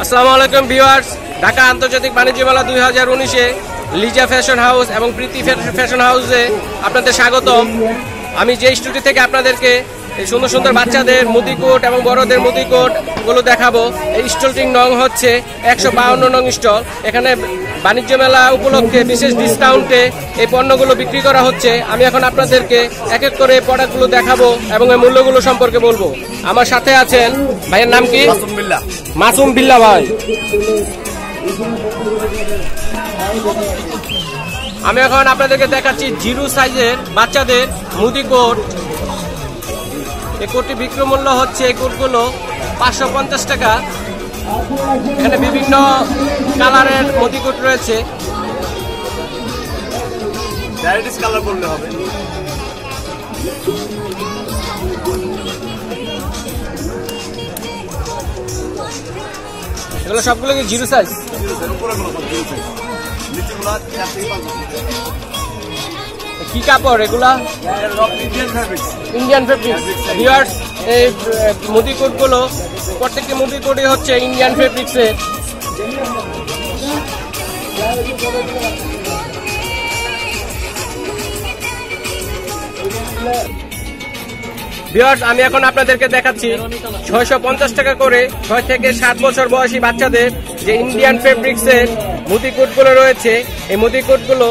আসসালামু আলাইকুম, ভিউয়ার্স। ঢাকা আন্তর্জাতিক বাণিজ্য মেলা দুই হাজার উনিশে লিজা ফ্যাশন হাউস এবং প্রীতি ফ্যা- ফ্যাশন হাউসে আপনাদের স্বাগতম। আমি যে স্টুডিও থেকে আপনাদেরকে এই সুন্দর সুন্দর বাচ্চাদের মুদিকোট এবং বড়দের মুদিকোটগুলো দেখাবো। এই স্টলটির নং হচ্ছে একশো বাউন্ন নং স্টল। এখানে বাণিজ্য মেলা উপলক্ষে বিশেষ ডিসকাউন্টে এই পণ্যগুলো বিক্রি করা হচ্ছে। আমি এখন আপনাদেরকে এক এক করে প্রোডাক্টগুলো দেখাবো এবং এই মূল্যগুলো সম্পর্কে বলব। আমার সাথে আছেন ভাইয়ের নাম কি? মাসুম বিল্লা। ভাই। আমি এখন আপনাদেরকে দেখাচ্ছি জিরো সাইজের বাচ্চাদের মুদি কোট এই কোটটি বিক্রি মূল্য হচ্ছে এই কোটগুলো পাঁচশো পঞ্চাশ টাকা। এখানে বিভিন্ন কালারের মুদি কোট রয়েছে। ভ্যারাইটিস কালার করলে হবে। এগুলো সবগুলো কি জিরো সাইজ উপরে কোনো কি কাপড় এগুলা? ইন্ডিয়ান ফেব্রিক ভিউয়ার্স এই মুদি কোটগুলো প্রত্যেকটি মুদি কোটই হচ্ছে ইন্ডিয়ান ফেব্রিক্সের ভিউয়ার্স আমি এখন আপনাদেরকে দেখাচ্ছি ছয়শো পঞ্চাশ টাকা করে ছয় থেকে সাত বছর বয়সী বাচ্চাদের যে ইন্ডিয়ান ফেব্রিক্সের মুদি কোটগুলো রয়েছে, এই মুদি কোটগুলো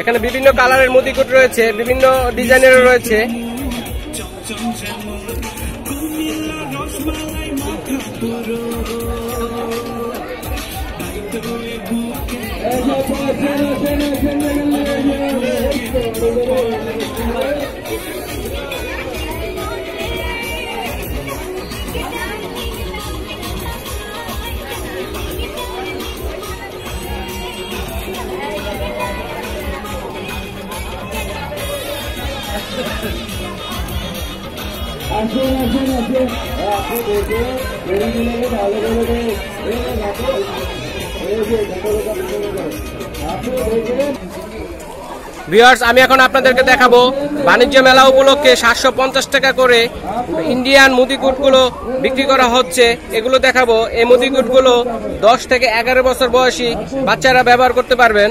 এখানে বিভিন্ন কালারের মুদিকুট রয়েছে বিভিন্ন ডিজাইনের রয়েছে। আসুন আসুন আসুন আপনি মিলে ভালো করে ভিউয়ার্স আমি এখন আপনাদেরকে দেখাবো বাণিজ্য মেলা উপলক্ষে সাতশো পঞ্চাশ টাকা করে ইন্ডিয়ান মুদিকুটগুলো বিক্রি করা হচ্ছে। এগুলো দেখাবো। এই মুদিকুটগুলো দশ থেকে এগারো বছর বয়সী বাচ্চারা ব্যবহার করতে পারবেন।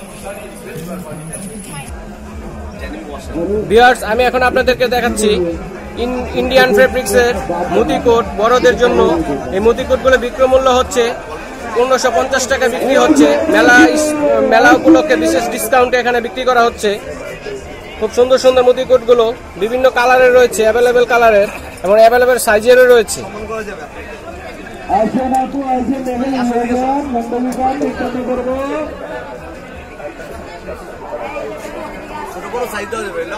ভিউয়ার্স আমি এখন আপনাদেরকে দেখাচ্ছি ইন- ইন্ডিয়ান ফেব্রিক্সের মুদি কোট বড়দের জন্য এই মুদি কোটগুলো বিক্রয় হচ্ছে পনেরোশো পঞ্চাশ টাকা বিক্রি হচ্ছে। মেলা মেলা উপলক্ষে বিশেষ ডিসকাউন্টে এখানে বিক্রি করা হচ্ছে। খুব সুন্দর সুন্দর মুদি কোটগুলো বিভিন্ন কালারের রয়েছে অ্যাভেলেবেল কালারের এবং অ্যাভেলেবেল সাইজেরও রয়েছে। আসেন আপু আসেন দেখেন করব। ছোট বড় সাইজ দেওয়া যাবে এগুলো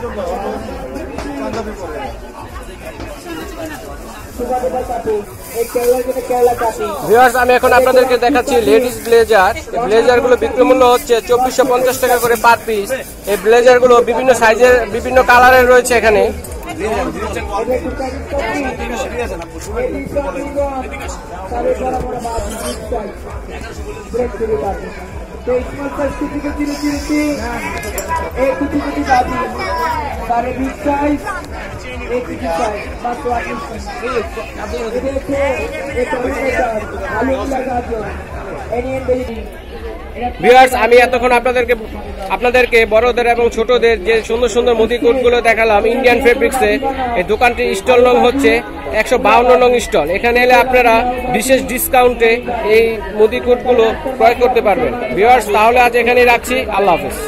좀 봐. 짠다 볼 거래. ভিউয়ার্স আমি এখন আপনাদেরকে দেখাচ্ছি লেডিস ব্লেজার ব্লেজারগুলো বিক্রি মূল্য হচ্ছে চব্বিশশো পঞ্চাশ টাকা করে পার পিস এই ব্লেজারগুলো বিভিন্ন সাইজের বিভিন্ন কালারের রয়েছে এখানে। সাড়ে বিশ সাইজ আমি এতক্ষণ আপনাদেরকে আপনাদেরকে বড়দের এবং ছোটদের যে সুন্দর সুন্দর মুদি কোটগুলো দেখালাম ইন্ডিয়ান ফেব্রিক্সে এই দোকানটির স্টল নং হচ্ছে একশো বাউন্ন নং স্টল। এখানে এলে আপনারা বিশেষ ডিসকাউন্টে এই মুদি কোটগুলো ক্রয় করতে পারবেন। ভিউয়ার্স তাহলে আজ এখানেই রাখছি। আল্লাহ হাফেজ।